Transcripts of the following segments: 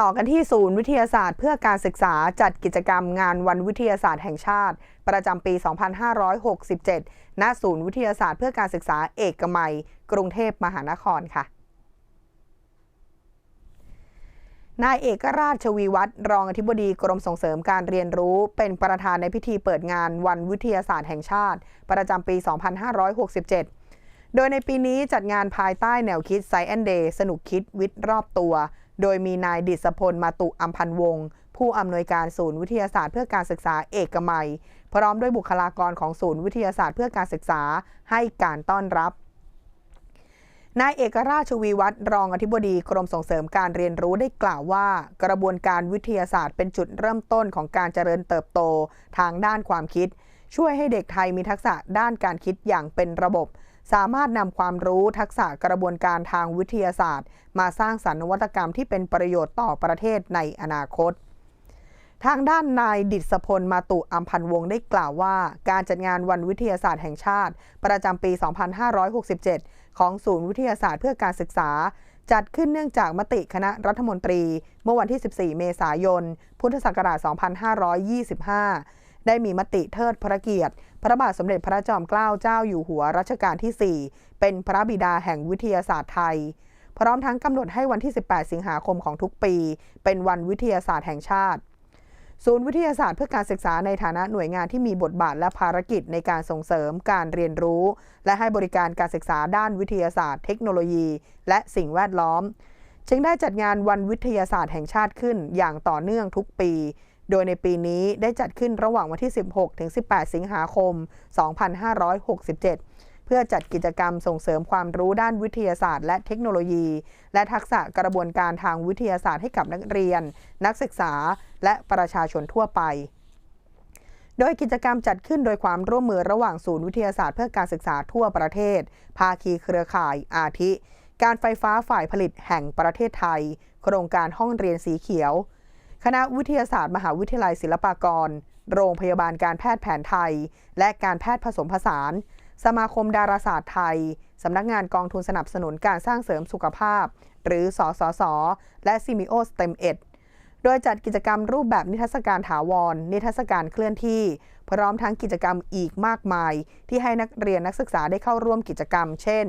ต่อกันที่ศูนย์วิทยาศาสตร์เพื่อการศึกษาจัดกิจกรรมงานวันวิทยาศาสตร์แห่งชาติ ประจำปี 2567 ณ ศูนย์วิทยาศาสตร์เพื่อการศึกษาเอกมัย กรุงเทพมหานครค่ะนายเอกราชชวีวัฒน์รองอธิบดีกรมส่งเสริมการเรียนรู้ เป็นประธานในพิธีเปิดงานวันวิทยาศาสตร์แห่งชาติ ประจำปี 2567 โดยในปีนี้จัดงานภายใต้แนวคิด Science Day สนุกคิดวิทย์รอบตัว โดยมีนายดิษพลมาตุอัมพันวงศ์ผู้อำนวยการศูนย์วิทยาศาสตร์เพื่อการศึกษาเอกมัย พร้อมด้วยบุคลากรของศูนย์วิทยาศาสตร์เพื่อการศึกษาให้การต้อนรับนายเอกราชชวีวัฒน์รองอธิบดีกรมส่งเสริมการเรียนรู้ได้กล่าวว่า กระบวนการวิทยาศาสตร์เป็นจุดเริ่มต้นของการเจริญเติบโตทางด้านความคิด ช่วยให้เด็กไทยมีทักษะด้านการคิดอย่างเป็นระบบ สามารถนำความรู้ทักษะกระบวนการทางวิทยาศาสตร์ มาสร้างสรรค์นวัตกรรมที่เป็นประโยชน์ต่อประเทศในอนาคต ทางด้านนายดิษพลมาตุอัมพันวงได้กล่าวว่า การจัดงานวันวิทยาศาสตร์แห่งชาติ ประจำปี 2567 ของศูนย์วิทยาศาสตร์เพื่อการศึกษาจัดขึ้นเนื่องจากมติคณะรัฐมนตรี เมื่อวันที่ 14 เมษายน พุทธศักราช 2525 ได้มีมติเทิดพระเกียรติ พระบาทสมเด็จพระจอมเกล้าเจ้าอยู่หัวรัชกาลที่ 4 เป็นพระบิดาแห่งวิทยาศาสตร์ไทย พร้อมทั้งกำหนดให้วันที่ 18 สิงหาคมของทุกปี เป็นวันวิทยาศาสตร์แห่งชาติ ศูนย์วิทยาศาสตร์เพื่อการศึกษาในฐานะหน่วยงานที่มีบทบาทและภารกิจในการส่งเสริมการเรียนรู้ และให้บริการการศึกษาด้านวิทยาศาสตร์ เทคโนโลยี และสิ่งแวดล้อมจึงได้จัดงานวันวิทยาศาสตร์แห่งชาติขึ้นอย่างต่อเนื่องทุกปี โดยในปีนี้ได้จัดขึ้นระหว่างวันที่ 16 ถึง 18 สิงหาคม 2567 เพื่อจัดกิจกรรมส่งเสริมความรู้ด้านวิทยาศาสตร์ และเทคโนโลยี และทักษะกระบวนการทางวิทยาศาสตร์ให้กับนักเรียน นักศึกษา และประชาชนทั่วไปโดยกิจกรรมจัดขึ้นโดยความร่วมมือระหว่างศูนย์วิทยาศาสตร์เพื่อการศึกษาทั่วประเทศ ภาคีเครือข่าย อาทิ การไฟฟ้าฝ่ายผลิตแห่งประเทศไทย โครงการห้องเรียนสีเขียว คณะวิทยาศาสตร์มหาวิทยาลัยศิลปากร โรงพยาบาลการแพทย์แผนไทย และการแพทย์ผสมผสาน สมาคมดาราศาสตร์ไทย สำนักงานกองทุนสนับสนุนการสร้างเสริมสุขภาพ หรือสสส และซิมิโอสเต็มเอ็ดโดยจัดกิจกรรมรูปแบบนิทรรศการถาวร นิทรรศการเคลื่อนที่ พร้อมทั้งกิจกรรมอีกมากมาย ที่ให้นักเรียนนักศึกษาได้เข้าร่วมกิจกรรม เช่น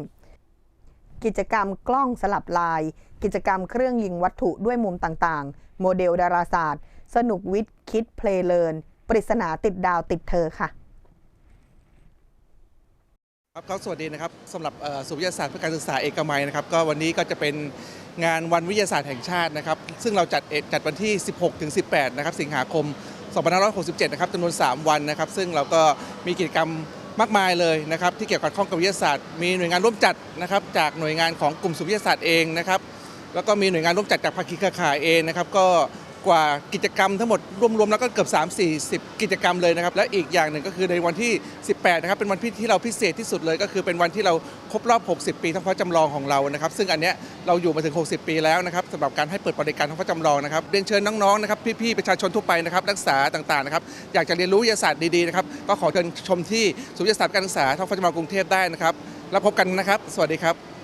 กิจกรรมกล้องสลับลาย กิจกรรมเครื่องยิงวัตถุด้วยมุมต่างๆ โมเดลดาราศาสตร์ สนุกวิทย์คิดเพลย์เลินปริศนาติดดาวติดเธอค่ะครับครับสวัสดีนะครับสำหรับเอ่อศูนย์วิทยาศาสตร์เพื่อการศึกษาเอกมัยนะครับ ก็วันนี้ก็จะเป็นงานวันวิทยาศาสตร์แห่งชาตินะครับ ซึ่งเราจัดจัดวันที่ 16 ถึง 18 นะครับ สิงหาคม 2567 นะครับจำนวน 3 วันนะครับ ซึ่งเราก็มีกิจกรรมมากมายเลยนะครับ ที่เกี่ยวกับข้องกับวิทยาศาสตร์ มีหน่วยงานร่วมจัดนะครับ จากหน่วยงานของกลุ่มศูนย์วิทยาศาสตร์เองนะครับ แล้วก็มีหน่วยงานร่วมจัดจากภาคีเครือข่ายเองนะครับก็กว่ากิจกรรมทั้งหมดรวมๆแล้วก็เกือบ3 40 กิจกรรมเลยนะครับและอีกอย่างหนึ่งก็คือในวันที่ 18 นะครับเป็นวันที่เราพิเศษที่สุดเลย ก็คือเป็นวันที่เราครบรอบ 60 ปีท้องฟ้าจำลองของเรานะครับ ซึ่งอันเนี้ยเราอยู่มาถึง 60 ปีแล้วนะครับสำหรับการให้เปิดบริการท้องฟ้าจำลองนะครับเรียนเชิญน้องๆนะครับพี่ๆประชาชนทั่วไปนะครับนักศึกษาต่างๆนะครับอยากจะเรียนรู้วิทยาศาสตร์ดีๆนะครับก็ขอเชิญชมที่ศูนย์วิทยาศาสตร์การศึกษาท้องฟ้าจำลองกรุงเทพได้นะครับแล้วพบกันนะครับ สวัสดีครับ